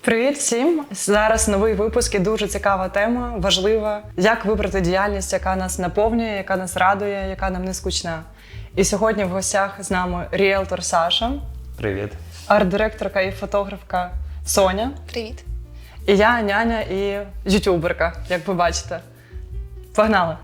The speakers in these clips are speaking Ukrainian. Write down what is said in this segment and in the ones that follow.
Привіт всім! Зараз новий випуск і дуже цікава тема, важлива. Як вибрати діяльність, яка нас наповнює, яка нас радує, яка нам не скучна. І сьогодні в гостях з нами ріелтор Саша, Привіт. арт-директорка і фотографка Соня, Привіт. і я няня і ютуберка, як ви бачите. Погнали!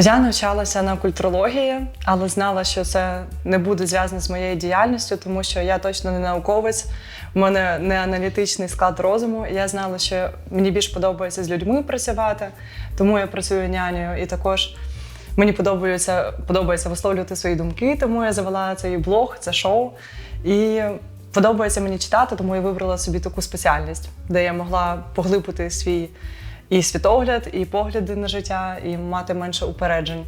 Я навчалася на культурології, але знала, що це не буде зв'язано з моєю діяльністю, тому що я точно не науковець, у мене не аналітичний склад розуму. Я знала, що мені більш подобається з людьми працювати, тому я працюю нянею. І також мені подобається, подобається висловлювати свої думки, тому я завела цей блог, це шоу. І подобається мені читати, тому я вибрала собі таку спеціальність, де я могла поглибити свій і світогляд, і погляди на життя, і мати менше упереджень.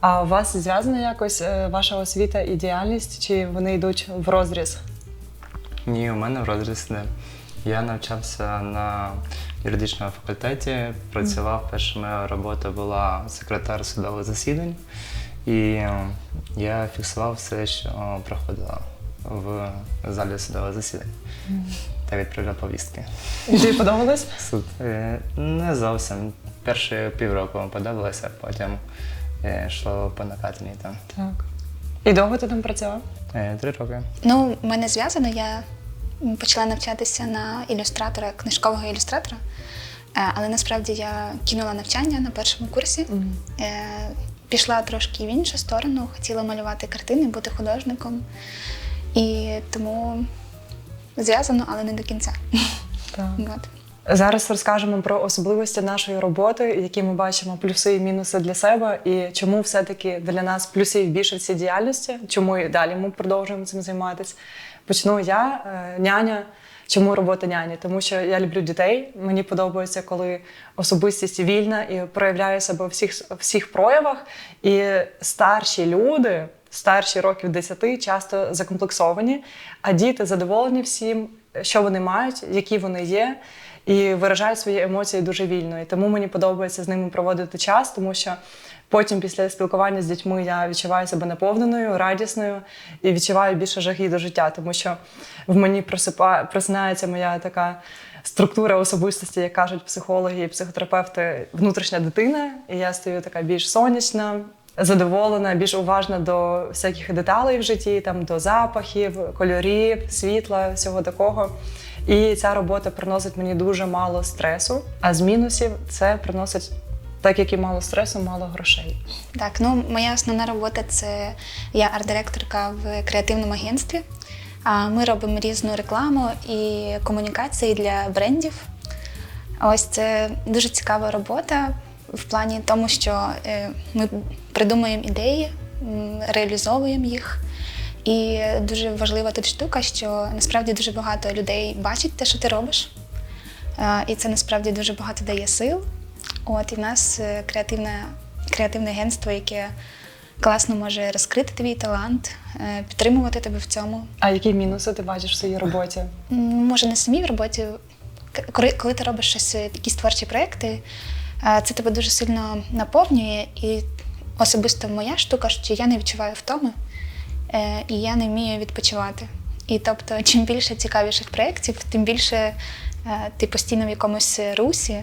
А у вас зв'язана якось е, ваша освіта і діяльність, чи вони йдуть в розріз? Ні, у мене в розріз не. Я навчався на юридичному факультеті, працював. Перша моя робота була секретар судових засідань, і е, я фіксував все, що проходило в залі судових засідань та відправляв повістки. І тобі подобалось? Суд е, не зовсім. Перші півроку подобалося, а потім е, йшло по накатаній там. Так. І довго ти там працював? Е, Три роки. Ну, в мене зв'язано. Я почала навчатися на ілюстратора, книжкового ілюстратора. Але насправді я кинула навчання на першому курсі. Е, Пішла трошки в іншу сторону, хотіла малювати картини, бути художником. І тому зв'язано, але не до кінця. Так. От. Зараз розкажемо про особливості нашої роботи, які ми бачимо плюси і мінуси для себе, і чому все-таки для нас плюсів більше в цій діяльності, чому і далі ми продовжуємо цим займатися. Почну я, е, няня. Чому робота няні? Тому що я люблю дітей. Мені подобається, коли особистість вільна і проявляє себе у всіх, всіх проявах. І старші люди, старші років 10, часто закомплексовані, а діти задоволені всім, що вони мають, які вони є, і виражають свої емоції дуже вільно. І тому мені подобається з ними проводити час, тому що потім, після спілкування з дітьми, я відчуваю себе наповненою, радісною і відчуваю більше жаги до життя, тому що в мені просипа, просинається моя така структура особистості, як кажуть психологи і психотерапевти, внутрішня дитина. І я стаю така більш сонячна, задоволена, більш уважна до всяких деталей в житті, там до запахів, кольорів, світла, всього такого. І ця робота приносить мені дуже мало стресу, а з мінусів це приносить. Так як і мало стресу, мало грошей. Так, ну моя основна робота це я арт-директорка в креативному агентстві. Ми робимо різну рекламу і комунікації для брендів. Ось це дуже цікава робота в плані тому, що е, ми придумуємо ідеї, реалізовуємо їх. І дуже важлива тут штука, що насправді дуже багато людей бачить те, що ти робиш. Е, І це насправді дуже багато дає сил. От і в нас е, креативне, креативне агентство, яке класно може розкрити твій талант, підтримувати тебе в цьому. А які мінуси ти бачиш в своїй роботі? Може, не самі в роботі. Коли, ти робиш щось, якісь творчі проекти, це тебе дуже сильно наповнює. І особисто моя штука, що я не відчуваю втоми, е, і я не вмію відпочивати. І тобто, чим більше цікавіших проєктів, тим більше е, ти постійно в якомусь русі.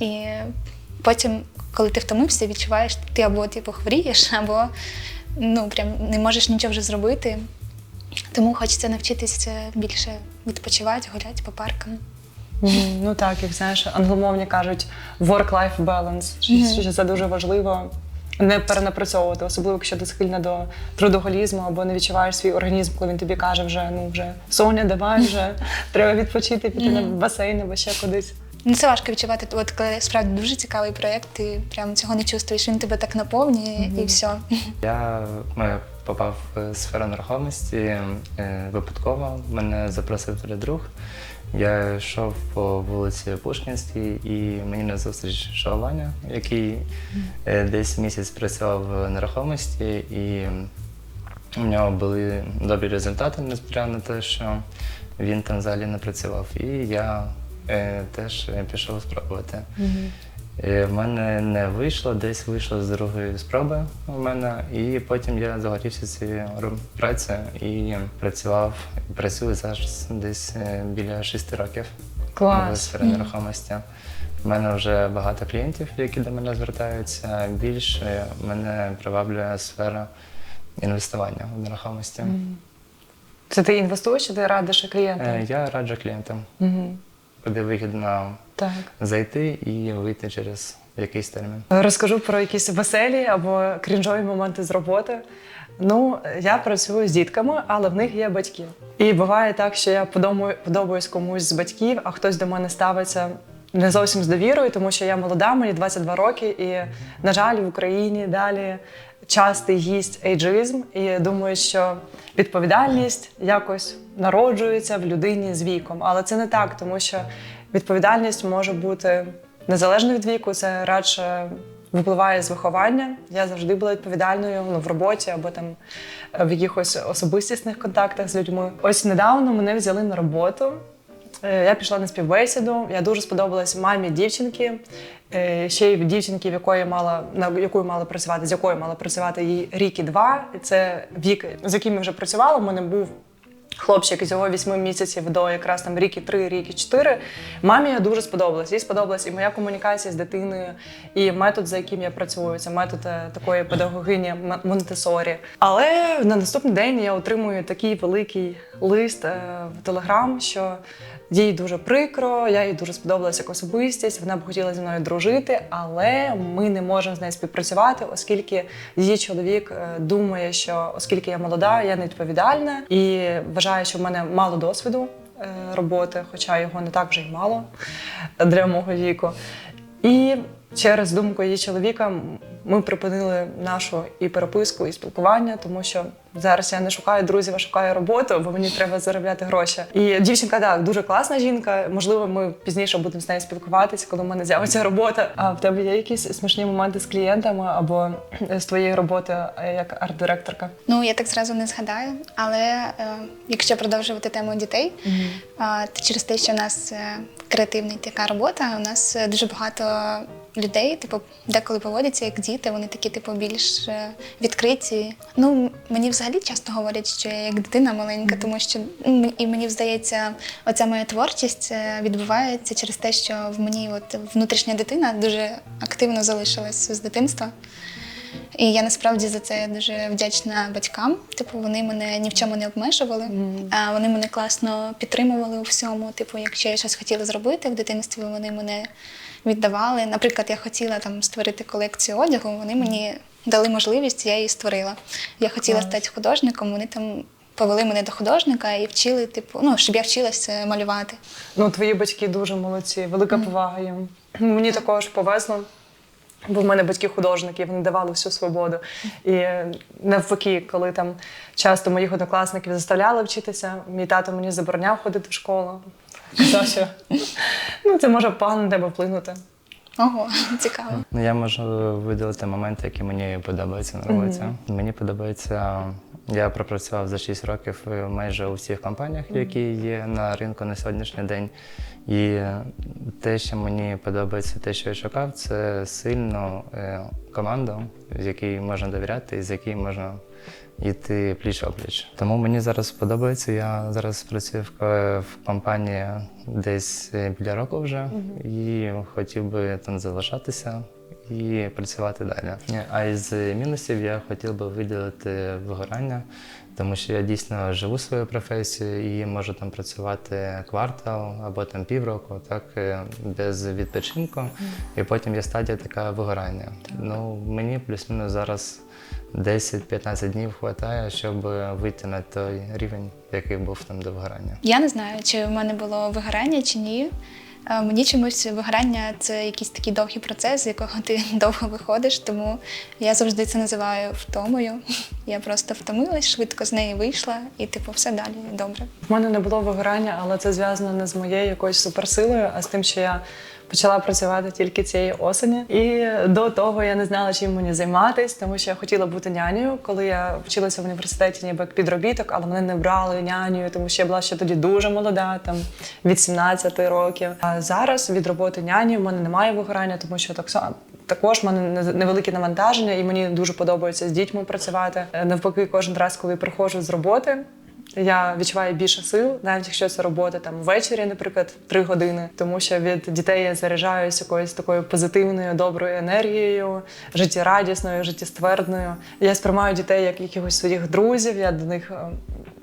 І потім, коли ти втомився, відчуваєш, ти або типу хворієш, або ну, прям не можеш нічого вже зробити. Тому хочеться навчитися більше відпочивати, гуляти по паркам. Ну так, як знаєш, англомовні кажуть work-life balance, що, що це дуже важливо. Не перенапрацьовувати, особливо якщо ти схильна до трудоголізму або не відчуваєш свій організм, коли він тобі каже, вже ну вже Соня, давай вже треба відпочити, піти на басейн або ще кудись. Ну, це важко відчувати, от коли справді дуже цікавий проєкт, ти прям цього не чувствуєш, він тебе так наповнює і все. Я е, попав в сферу нерухомості е, випадково. Мене запросив туди друг. Я йшов по вулиці Пушкінській і мені на зустріч йшов Ваня, який е, десь місяць працював в нерухомості, і у нього були добрі результати, несмотря на те, що він там взагалі не працював. І я е, теж пішов спробувати. Е, В мене не вийшло, десь вийшло з другої спроби у мене, і потім я загорівся цією працею і працював, працюю зараз десь е, біля шести років в сфері нерухомості. У мене вже багато клієнтів, які до мене звертаються. Більше мене приваблює сфера інвестування в нерухомості. Це ти інвестуєш чи ти радиш клієнтам? Е, Я раджу клієнтам, Мгм. Куди вигідно Так. зайти і вийти через якийсь термін. Розкажу про якісь веселі або крінжові моменти з роботи. Ну, я працюю з дітками, але в них є батьки. І буває так, що я подобаю- подобаюсь комусь з батьків, а хтось до мене ставиться не зовсім з довірою, тому що я молода, мені 22 роки, і, на жаль, в Україні далі частий гість ейджизм. І думаю, що відповідальність якось народжується в людині з віком. Але це не так, тому що відповідальність може бути незалежно від віку, це радше випливає з виховання. Я завжди була відповідальною ну, в роботі або там е, в якихось особистісних контактах з людьми. Ось недавно мене взяли на роботу. Е, Я пішла на співбесіду. Я дуже сподобалась мамі дівчинки. е, Ще й дівчинки, в якої мала на якою мала працювати, з якою мала працювати їй рік і два. Це вік, з яким я вже працювала. У мене був хлопчик із його вісьми місяців до якраз там рік і три, рік і чотири. Мамі я дуже сподобалась. Їй сподобалась і моя комунікація з дитиною, і метод, за яким я працюю. Це метод е, такої педагогині Монтесорі. Але на наступний день я отримую такий великий лист е, в Телеграм, що їй дуже прикро, я їй дуже сподобалася як особистість. Вона б хотіла зі мною дружити, але ми не можемо з нею співпрацювати, оскільки її чоловік е, думає, що оскільки я молода, я не відповідальна і вважає, що в мене мало досвіду е, роботи, хоча його не так вже й мало для мого віку. І через думку її чоловіка ми припинили нашу і переписку, і спілкування, тому що зараз я не шукаю друзів, а шукаю роботу, бо мені треба заробляти гроші. І дівчинка так дуже класна жінка. Можливо, ми пізніше будемо з нею спілкуватися, коли в мене з'явиться робота. А в тебе є якісь смішні моменти з клієнтами або з твоєї роботи як арт-директорка? Ну, я так зразу не згадаю, але е, якщо продовжувати тему дітей, е, то через те, що у нас е, креативна така робота, у нас е, дуже багато людей, типу, деколи поводяться як діти, вони такі, типу, більш е, відкриті. Ну, мені взагалі часто говорять, що я як дитина маленька, тому що і мені здається, оця моя творчість е, відбувається через те, що в мені от внутрішня дитина дуже активно залишилась з дитинства. І я насправді за це дуже вдячна батькам. Типу, вони мене ні в чому не обмежували, а вони мене класно підтримували у всьому. Типу, якщо я щось хотіла зробити в дитинстві, вони мене віддавали. Наприклад, я хотіла там створити колекцію одягу, вони мені дали можливість, я її створила. Я хотіла Клас. стати художником, вони там повели мене до художника і вчили, типу, ну, щоб я вчилася малювати. Ну, твої батьки дуже молодці, велика повага їм. Мені також повезло. Бо в мене батьки художники, вони давали всю свободу. І навпаки, коли там часто моїх однокласників заставляли вчитися, мій тато мені забороняв ходити в школу. Казав, ну, це може погано на тебе вплинути. Ого, цікаво. Ну, я можу виділити моменти, які мені подобаються на роботі. Мені подобається. Я пропрацював за 6 років майже у всіх компаніях, які є на ринку на сьогоднішній день. І те, що мені подобається, те, що я шукав, це сильну е, команду, з якій можна довіряти і з якій можна йти пліч опліч. Тому мені зараз подобається. Я зараз працюю в, в компанії десь е, біля року вже і хотів би там залишатися і працювати далі. А із мінусів я хотів би виділити вигорання, тому що я дійсно живу свою професію і можу там працювати квартал або там півроку, так е, без відпочинку. І потім є стадія така вигорання. Ну мені плюс-мінус зараз 10-15 днів вистачає, щоб вийти на той рівень, який був там до вигорання. Я не знаю, чи в мене було вигорання чи ні. Е, Мені чомусь вигорання це якийсь такий довгий процес, з якого ти довго виходиш, тому я завжди це називаю втомою. Я просто втомилась, швидко з неї вийшла, і типу все далі добре. В мене не було вигорання, але це зв'язано не з моєю якоюсь суперсилою, а з тим, що я Почала працювати тільки цієї осені, і до того я не знала, чим мені займатися, тому що я хотіла бути нянею. Коли я вчилася в університеті, ніби як підробіток, але мене не брали нянею, тому що я була ще тоді дуже молода, там від 17 років. А зараз від роботи няні в мене немає вигорання, тому що так. Також в мене не- невелике навантаження, і мені дуже подобається з дітьми працювати. Е, Навпаки, кожен раз, коли приходжу з роботи, я відчуваю більше сил, навіть якщо це робота там ввечері, наприклад, три години, тому що від дітей я заряджаюся якоюсь такою позитивною, доброю енергією, життєрадісною, життєствердною. Я сприймаю дітей як якихось своїх друзів. Я до них е,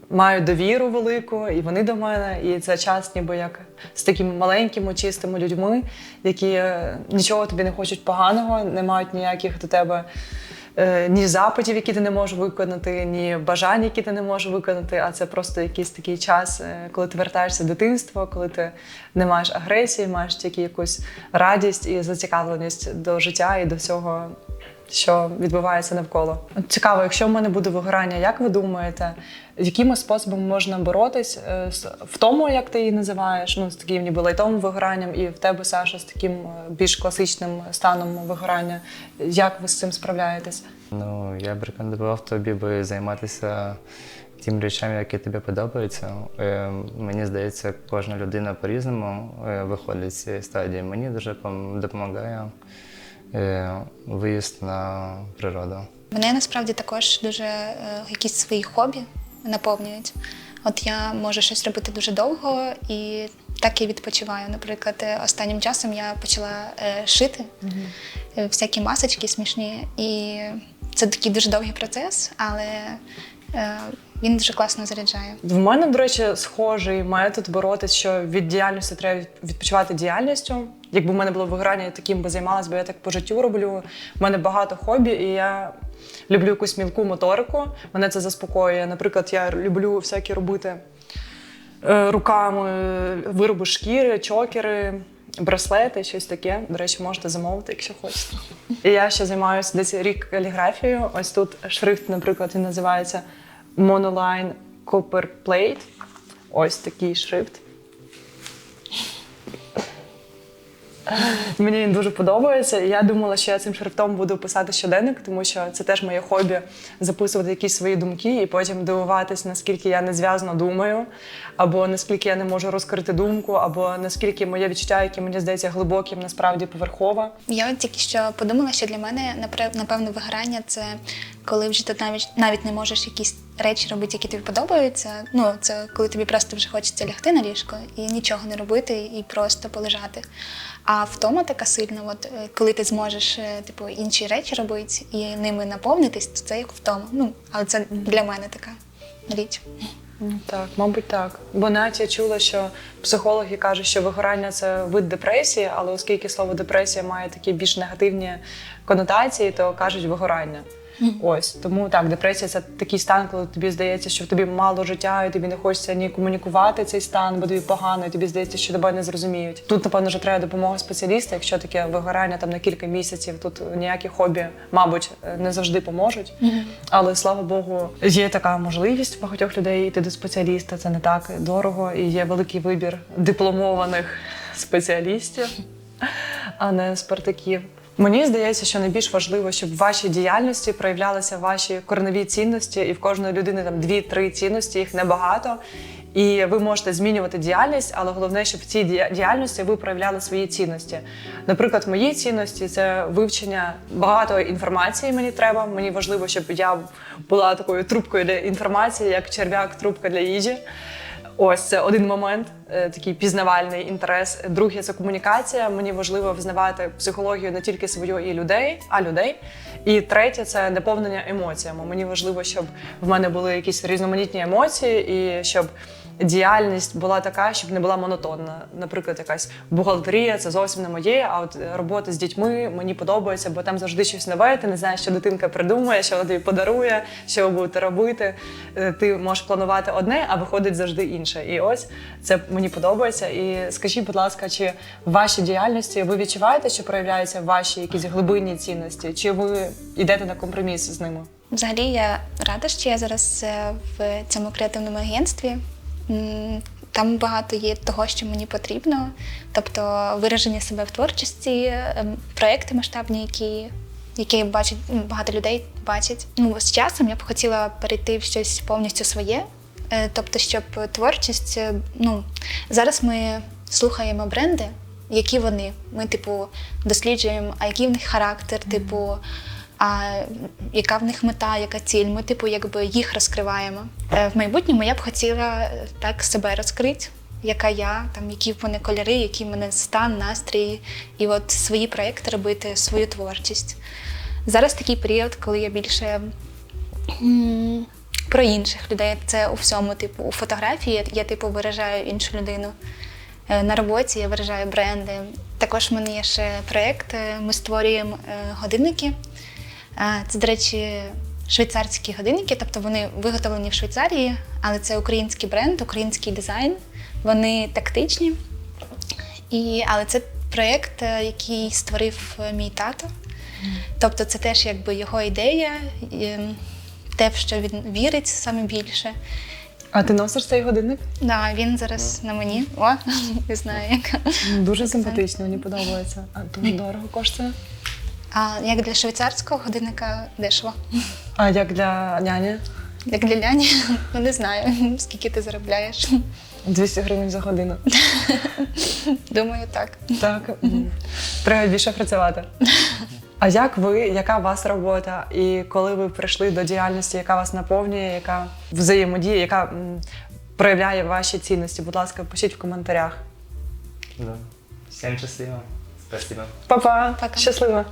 маю довіру велику, і вони до мене. І це час, ніби як з такими маленькими, чистими людьми, які е, нічого тобі не хочуть поганого, не мають ніяких до тебе. Е, ні запитів, які ти не можеш виконати, ні бажань, які ти не можеш виконати, а це просто якийсь такий час, е, коли ти вертаєшся в дитинство, коли ти не маєш агресії, маєш тільки якусь радість і зацікавленість до життя і до всього, що відбувається навколо. Цікаво, якщо в мене буде вигорання, як ви думаєте, якими способами можна боротись е, в тому, як ти її називаєш, ну з таким ніби лайтовим вигоранням, і в тебе, Саша, з таким е, більш класичним станом вигорання? Як ви з цим справляєтесь? Ну, я б рекомендував тобі би займатися тим речами, які тобі подобаються. Е, мені здається, кожна людина по-різному виходить з цієї стадії. Мені дуже допомагає виїзд на природу. Мене насправді також дуже е, якісь свої хобі наповнюють. От я можу щось робити дуже довго і так і відпочиваю. Наприклад, е, останнім часом я почала е, шити е, всякі масочки смішні. І це такий дуже довгий процес, але е, він дуже класно заряджає. В мене, до речі, схожий метод боротися, що від діяльності треба відпочивати діяльністю. Якби в мене було вигорання, таким би займалась, бо я так по життю роблю. У мене багато хобі, і я люблю якусь мілку моторику. Мене це заспокоює. Наприклад, я люблю всякі робити е, руками вироби шкіри, чокери. Браслети, щось таке. До речі, можете замовити, якщо хочете. І я ще займаюся десь рік каліграфією. Ось тут шрифт, наприклад, він називається Monoline Copper Plate. Ось такий шрифт. Мені він дуже подобається. Я думала, що я цим шрифтом буду писати щоденник, тому що це теж моє хобі записувати якісь свої думки і потім дивуватись, наскільки я незв'язно думаю, або наскільки я не можу розкрити думку, або наскільки моє відчуття, яке мені здається глибоким, насправді поверхове. Я от тільки що подумала, що для мене напевно вигорання це коли вже ти навіть навіть не можеш якісь речі робити, які тобі подобаються. Ну це коли тобі просто вже хочеться лягти на ліжко і нічого не робити, і просто полежати. А втома така сильна, от е, коли ти зможеш е, типу інші речі робити і ними наповнитись, то це як втома. Ну але це для мене така річ. Ну, Так, мабуть, так. Бо навіть я чула, що психологи кажуть, що вигорання це вид депресії, але оскільки слово депресія має такі більш негативні конотації, то кажуть вигорання. Ось тому так, депресія це такий стан, коли тобі здається, що в тобі мало життя, і тобі не хочеться ні комунікувати цей стан, бо тобі погано, і тобі здається, що тебе не зрозуміють. Тут, напевно, вже треба допомога спеціаліста. Якщо таке вигорання там на кілька місяців, тут ніякі хобі, мабуть, не завжди поможуть. Але слава Богу, є така можливість у багатьох людей йти до спеціаліста. Це не так дорого, і є великий вибір дипломованих спеціалістів, а не спартаків. Мені здається, що найбільш важливо, щоб в вашій діяльності проявлялися ваші кореневі цінності, і в кожної людини там дві-три цінності, їх небагато. І ви можете змінювати діяльність, але головне, щоб в цій діяльності ви проявляли свої цінності. Наприклад, мої цінності це вивчення багато інформації. Мені треба. Мені важливо, щоб я була такою трубкою для інформації, як черв'як, трубка для їжі. Ось це один момент, е, такий пізнавальний інтерес. Друге це комунікація. Мені важливо взнавати психологію не тільки свою і людей, а людей. І третє це наповнення емоціями. Мені важливо, щоб в мене були якісь різноманітні емоції, і щоб діяльність була така, щоб не була монотонна. Наприклад, якась бухгалтерія це зовсім не моє. А от робота з дітьми мені подобається, бо там завжди щось нове. Ти не знаєш, що дитинка придумає, що вона тобі подарує, що ви будете робити. Е, Ти можеш планувати одне, а виходить завжди інше. І ось це мені подобається. І скажіть, будь ласка, чи в вашій діяльності ви відчуваєте, що проявляються ваші якісь глибинні цінності, чи ви йдете на компроміс з ними? Взагалі я рада, що я зараз е, в цьому креативному агентстві. Там багато є того, що мені потрібно, тобто вираження себе в творчості, ем, проекти масштабні, які, які бачать багато людей бачать. Ну, з часом я б хотіла перейти в щось повністю своє. Е, Тобто, щоб творчість, е, ну зараз ми слухаємо бренди, які вони. Ми, типу, досліджуємо, а який в них характер, типу, а яка в них мета, яка ціль. Ми, типу, якби їх розкриваємо. Е, В майбутньому я б хотіла так себе розкрити, яка я, там, які в мене кольори, який в мене стан, настрій, і от свої проекти робити, свою творчість. Зараз такий період, коли я більше про інших людей. Це у всьому, типу, у фотографії я, типу виражаю іншу людину. Е, На роботі я виражаю бренди. Також в мене є ще проєкт. е, Ми створюємо годинники. Це, до речі, швейцарські годинники, тобто вони виготовлені в Швейцарії, але це український бренд, український дизайн. Вони тактичні. І, але це проєкт, е, який створив е, мій тато. Тобто це теж якби його ідея, ем, те, в що він вірить саме більше. А ти носиш цей годинник? Да, він зараз на мені. О, не знаю як. Дуже симпатично, мені подобається. А дуже дорого коштує. А як для швейцарського годинника дешево. А як для няні? Як для Ляні, ну не знаю, скільки ти заробляєш. 200 гривень за годину. Думаю, так. Так, треба більше працювати. А як ви, яка у вас робота? І коли ви прийшли до діяльності, яка вас наповнює, яка взаємодіє, яка проявляє ваші цінності? Будь ласка, пишіть в коментарях. Да. Всем счастливо. Спасибо. Па-па! Пока. Щасливо!